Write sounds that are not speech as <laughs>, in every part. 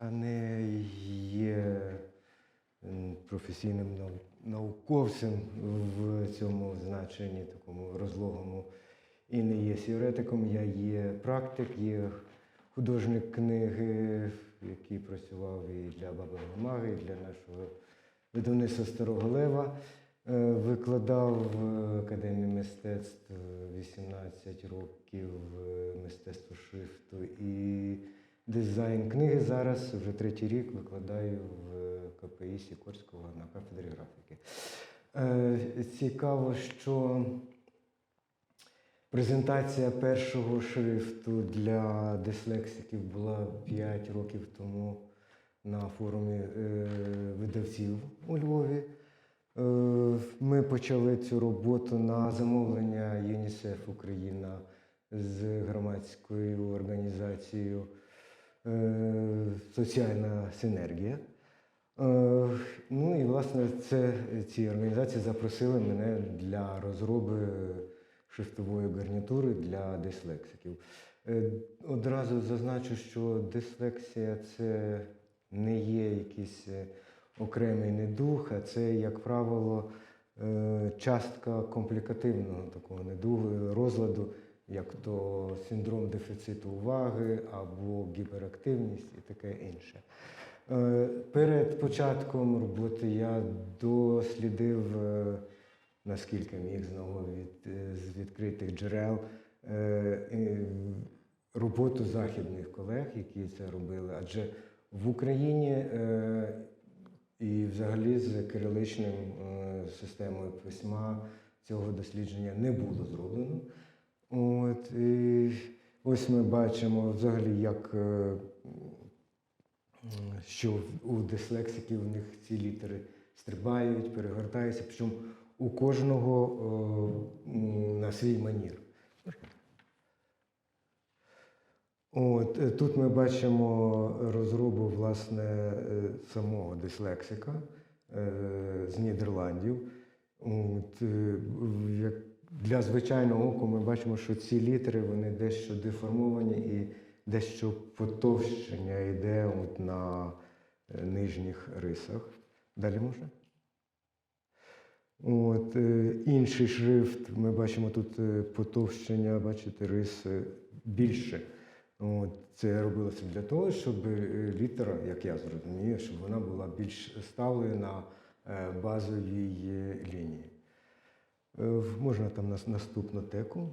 Я не є професійним науковцем в цьому значенні, такому розлогому, і не є теоретиком. Я є практик, є художник книги, який працював і для Баби Громаги, і для нашого видавництва Старого Лева. Е, Викладав в Академії мистецтв 18 років е, мистецтво шрифту і дизайн книги. Зараз вже третій рік викладаю в КПІ Сікорського на кафедрі графіки. Е, Цікаво, що презентація першого шрифту для дислексиків була 5 років тому на форумі е, видавців у Львові. Е, Ми почали цю роботу на замовлення ЮНІСЕФ Україна з громадською організацією Соціальна синергія. Е, Ну і власне це ці організації запросили мене для розроби шрифтової гарнітури для дислексиків. Е, Одразу зазначу, що дислексія це не є якийсь е, окремий недух, а це, як правило, е, частка комплікативного такого недугу, розладу, як то синдром дефіциту уваги або гіперактивність і таке інше. Е, Перед початком роботи я дослідив, е, наскільки міг знову від, е, з відкритих джерел, роботу західних колег, які це робили. Адже в Україні і взагалі з кириличним системою письма цього дослідження не було зроблено. От, і ось ми бачимо взагалі, як е, що у дислексиків у них ці літери стрибають, перегортаються, причому у кожного е, на свій манір. От, е, тут ми бачимо розробу власне самого дислексика з Нідерландів. От, як для звичайного оку ми бачимо, що ці літери вони дещо деформовані і дещо потовщення йде от на е, нижніх рисах. Далі можна? От, е, інший шрифт, ми бачимо тут е, потовщення, бачите, риси більше. От, це робилося для того, щоб літера, як я зрозумію, щоб вона була більш ставлена на базовій лінії. Е, Можна там нас- наступну теку.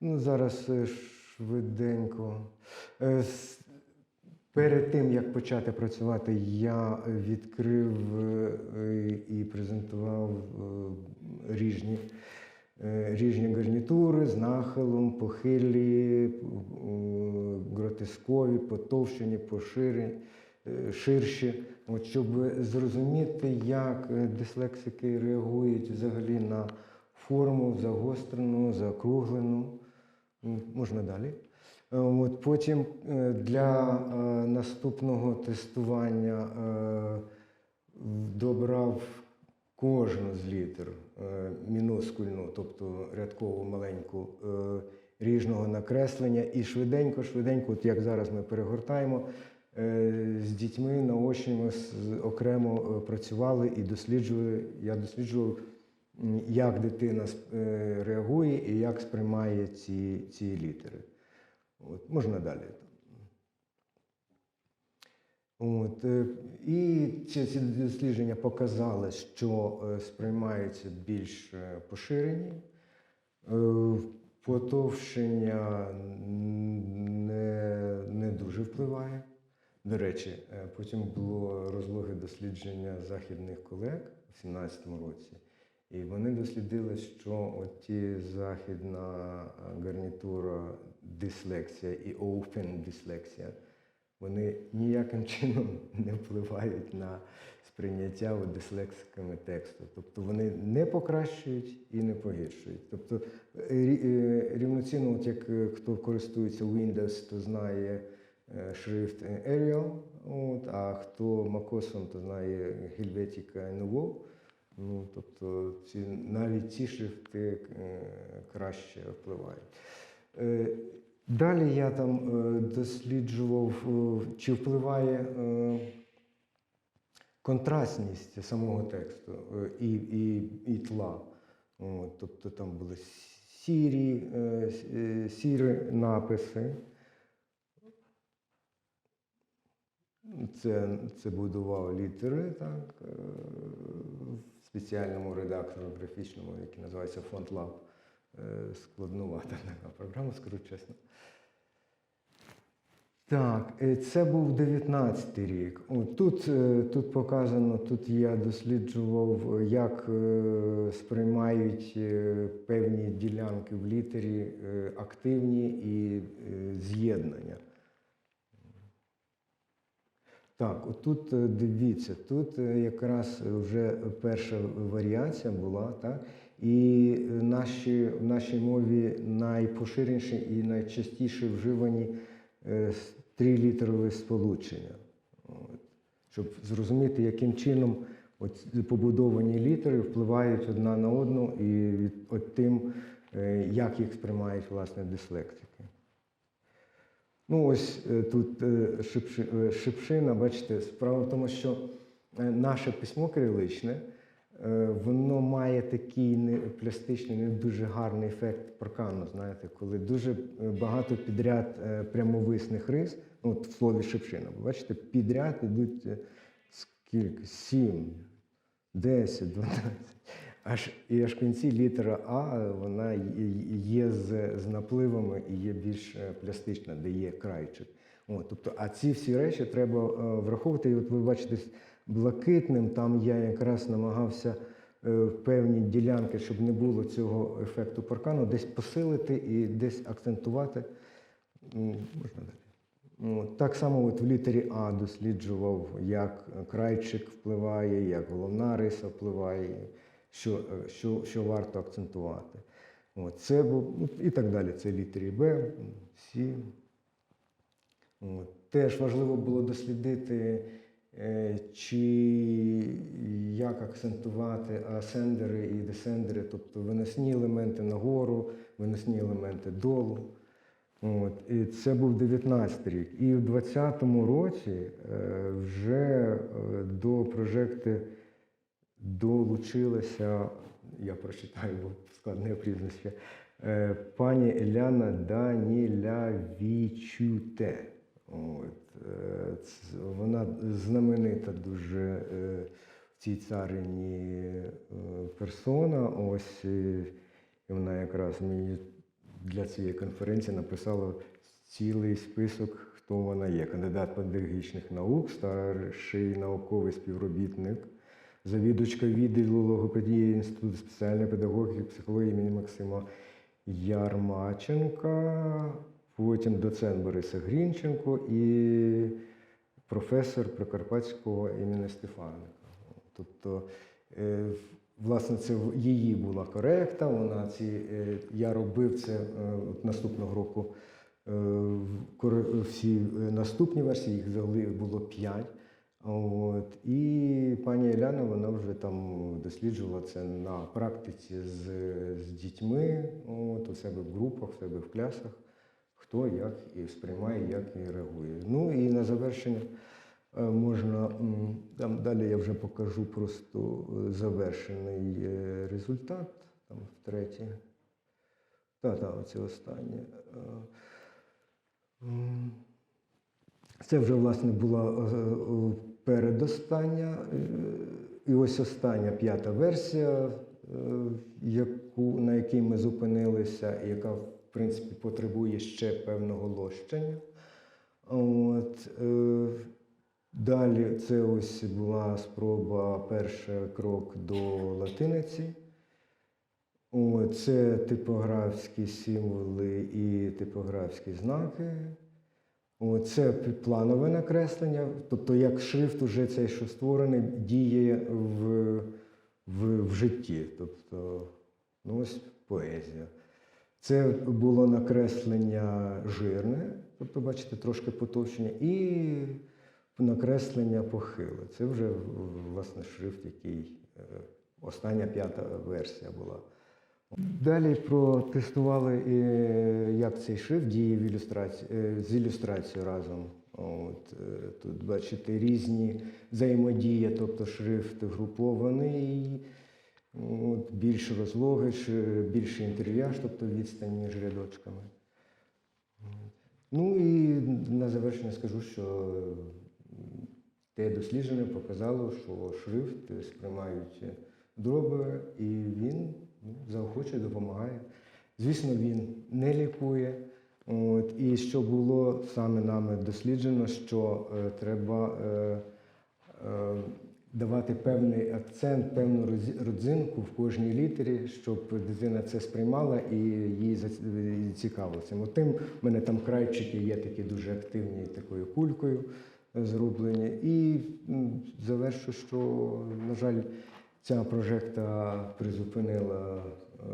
Ну, зараз е, швиденько. Е, Перед тим, як почати працювати, я відкрив і презентував різні, е, гарнітури з нахилом, похилі, гротискові, потовщені, поширені, ширші. От, щоб зрозуміти, як е, дислексики реагують взагалі на форму загострену, закруглену. Можна далі. Е, От потім е, для е, наступного тестування е, добрав кожну з літер е, мінускульну, тобто рядкову маленьку е, ріжного накреслення, і швиденько, швиденько, от як зараз ми перегортаємо, е, з дітьми наочно з- окремо е, працювали і досліджували. Я досліджував, як дитина е, реагує і як сприймає ці, ці літери. От, можна далі. От, е, і ці, ці дослідження показали, що е, сприймаються більш е, поширені, е, потовщення не, не дуже впливає. До речі, е, потім було розлоге дослідження західних колег у 2017 році, і вони дослідили, що ті західна е, гарнітура дислексія і open дислексія, вони ніяким <laughs> чином не впливають на сприйняття дислексиками тексту. Тобто вони не покращують і не погіршують. Тобто е, рі- рівноцінно, от як хто користується Windows, то знає шрифт Arial, от, а хто MacOS, то знає Helvetica Nouveau. Ну, тобто ці, навіть ці шрифти е, краще впливають. Е, Далі я там е, досліджував, е, чи впливає е, контрастність самого тексту е, і, і, і тла. От, тобто там були сірі, е, е, сірі написи. Це, це будував літери так, е, в спеціальному редактору графічному, який називається FontLab. Е, Складнувата така програма, скажу чесно. Так, е, це був 19-й рік. Тут, тут показано, тут я досліджував, як сприймають певні ділянки в літері активні і з'єднання. Так, отут е, дивіться, тут е, якраз вже перша варіація була, так? І наші, в нашій мові найпоширеніші і найчастіше вживані е, трилітерові сполучення. От. Щоб зрозуміти, яким чином побудовані літери впливають одна на одну і від, от тим, як їх сприймають власне дислектики. Ну, ось е, тут е, е, шипшина, бачите, справа в тому, що наше письмо кириличне, воно має такий не, пластичний, не дуже гарний ефект паркану, знаєте, коли дуже багато підряд прямовисних рис, ну, от в слові шипшина, бачите, підряд ідуть скільки? Сім, 10, 12. Аж, і аж в кінці літера А вона є- з, з напливами і є більш е, пластична, де є крайчик. От, тобто, а ці всі речі треба е, враховувати. І от ви бачите, блакитним там я якраз намагався е, певні ділянки, щоб не було цього ефекту паркану, десь посилити і десь акцентувати. Можна далі. Так само от в літері А досліджував, як крайчик впливає, як головна риса впливає, що, е, що, що варто акцентувати. От, це ну, і так далі. Це літері Б, С. От. Теж важливо було дослідити, е, чи як акцентувати асендери і десендери, тобто виносні елементи нагору, виносні елементи долу. От, і це був 19 рік. І в 20-му році е, вже до прожекти долучилася, я прочитаю, бо складне прізвище, е, пані Еляна Данілявічуте. От, е, вона знаменита дуже е, в цій царині персона. Ось вона якраз мені для цієї конференції написала цілий список, хто вона є. Кандидат педагогічних наук, старший науковий співробітник, завідувачка відділу логопедії Інституту спеціальної педагогіки і психології імені Максима Ярмаченка, потім доцент Бориса Грінченко і професор Прикарпатського імені Стефаника. Тобто, е, власне, це її була коректа. Вона ці, е, я робив це е, от наступного року. Всі наступні версії, їх взагалі було п'ять. От. І пані Еляна вона вже там досліджувала це на практиці з, з дітьми, от, у себе в групах, у себе в клясах, хто як і сприймає, як і реагує. Ну і на завершення е, можна, там далі я вже покажу просто е, завершений е, результат, там втретє. Так, оце останнє. Це вже, власне, була передостання, е, і ось остання п'ята версія, е, яку, на якій ми зупинилися, яка, в принципі, потребує ще певного лощення. От, е, далі це ось була спроба, перший крок до латиниці. Це типографські символи і типографські знаки. Це планове накреслення, тобто як шрифт уже цей, що створений, діє в, в, в житті. Тобто, ну ось поезія. Це було накреслення жирне, тобто, бачите, трошки потовщення, і накреслення похиле. Це вже власне шрифт, який е, остання п'ята версія була Далі протестували, як цей шрифт діє в ілюстрації, е, з ілюстрацією разом. От, е, тут бачите різні взаємодія, тобто шрифт групований, от, більш розлогий, ш- більший інтерв'яж, тобто відстань між рядочками. Ну і на завершення скажу, що те дослідження показало, що шрифт сприймають дроби, і він заохочує, допомагає. Звісно, він не лікує. От, і що було саме нами досліджено, що е, треба е, е, давати певний акцент, певну родзинку в кожній літері, щоб дитина це сприймала і їй цікавилося. Тим в мене там крайчики є такі дуже активні такою кулькою е, зроблені. І завершу, що, на жаль, ця прожекта призупинила е,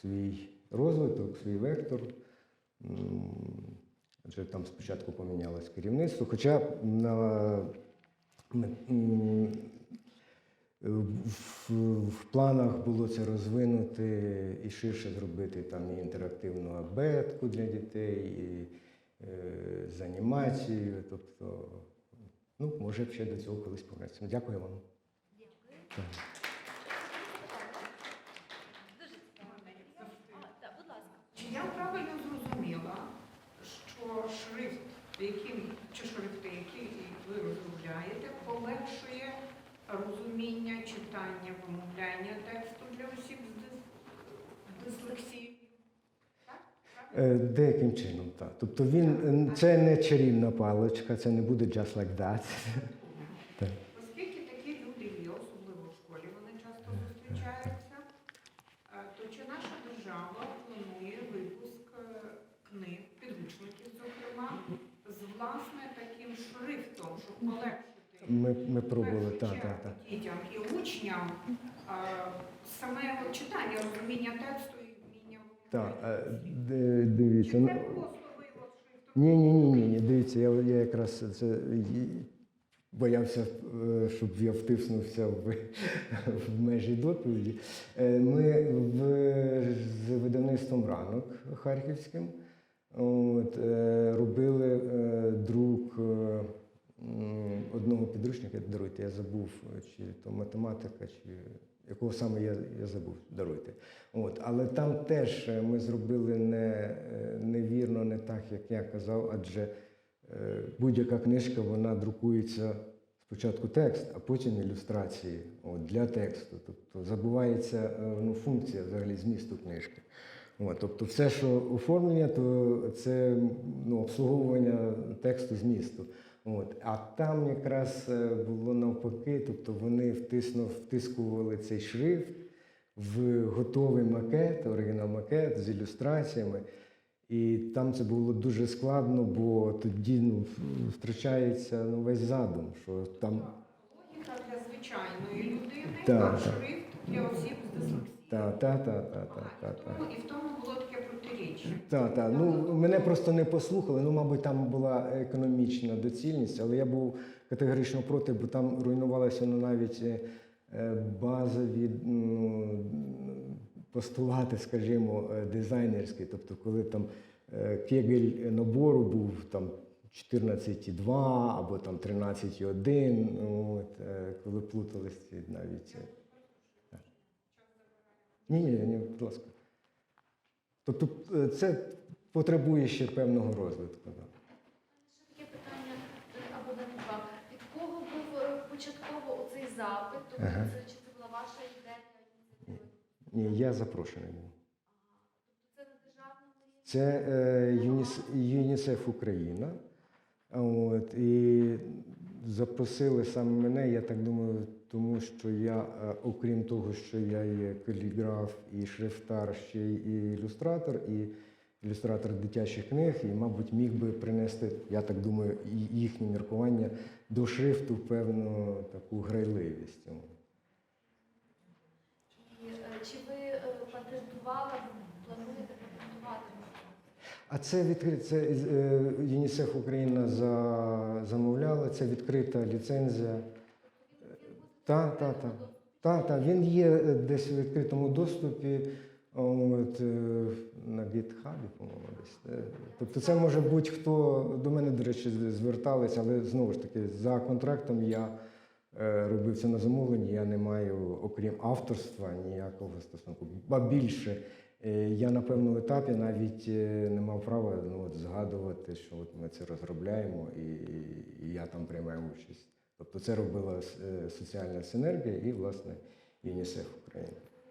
свій розвиток, свій вектор. Адже там спочатку помінялось керівництво. Хоча на, в, в планах було це розвинути і ширше зробити там і інтерактивну абетку для дітей, і е, з анімацією. Тобто, ну, може, ще до цього колись повернеться. Дякую вам. Так. Дуже цікаво. Будь ласка. Чи я правильно зрозуміла, що шрифт, яким чи шрифти, які ви розробляєте, полегшує розуміння, читання, вимовляння тексту для осіб з дис- дислексією? Е, Деяким чином, так. Тобто він це не чарівна паличка, це не буде just like that. Так. Оскільки такі люди є, особливо в школі, вони часто зустрічаються, е, то чи наша держава планує випуск е, книг, підручників, зокрема, з власне таким шрифтом, щоб полегшити Ми, ми пробували, так, так, так. дітям і учням саме читання, розуміння тексту і вміння Так, е, дивіться. Чи це послуги от шрифтом? Ні, ні, ні, ні, ні. Дивіться, я, я якраз це боявся, е, щоб я втиснувся в, в межі доповіді. Е, Ми в, з видавництвом ранок харківським от, е, робили е, друк м, одного підручника. Даруйте, я забув, чи то математика, чи якого саме я, я забув, даруйте. От, але там теж е, ми зробили не, е, невірно, не так, як я казав, адже е, будь-яка книжка вона друкується спочатку текст, а потім ілюстрації от, для тексту. Тобто забувається е, ну, функція взагалі змісту книжки. От, тобто все, що оформлення, то це ну, обслуговування тексту змісту. От. А там якраз е, було навпаки, тобто вони втиснув, втискували цей шрифт в готовий макет, оригінал макет з ілюстраціями. І там це було дуже складно, бо тоді ну, втрачається ну, весь задум, що там Логіка для звичайної людини, Так, а так. шрифт для осіб з дислексією. Та, та, та, та, та, та, та. Ну, і в тому було таке протиріччя. Так, так. Ну, мене просто не послухали. Ну, мабуть, там була економічна доцільність, але я був категорично проти, бо там руйнувалися ну, навіть е, е, базові ну, постулати, скажімо, е, дизайнерські. Тобто, коли там кегель набору був там 14,2 або там 13,1, ну, от, коли плутались навіть. Ні, ні, ні, будь ласка. Тобто е, це потребує ще певного розвитку. Да. Ще таке питання е, або навіть два. Від кого був е, початково оцей запит? Тобто Ага. це чи це була ваша ідея? Ні, я запрошений був. Тобто? Це е, ЮНІС, ЮНІСЕФ Україна. От, і запросили саме мене, я так думаю, тому що я, е, окрім того, що я є каліграф і шрифтар, ще й ілюстратор, і ілюстратор дитячих книг, і, мабуть, міг би принести, я так думаю, їхнє міркування до шрифту певну таку грайливість. Е, чи ви е, патентували, плануєте патентувати? А це відкрите це ЮНІСЕФ Україна за, замовляла, це відкрита ліцензія. Він Та, та, та. Так, він є е, десь в відкритому доступі. От, е, на GitHub, по-моєму, десь. Е, Тобто це може будь-хто до мене, до речі, звертались, але знову ж таки, за контрактом я робив це на замовлення, я не маю, окрім авторства, ніякого стосунку. Ба більше, я на певному етапі навіть не мав права ну, от, згадувати, що от ми це розробляємо і, і я там приймаю участь. Тобто це робила е, соціальна синергія і, власне, ЮНІСЕФ України.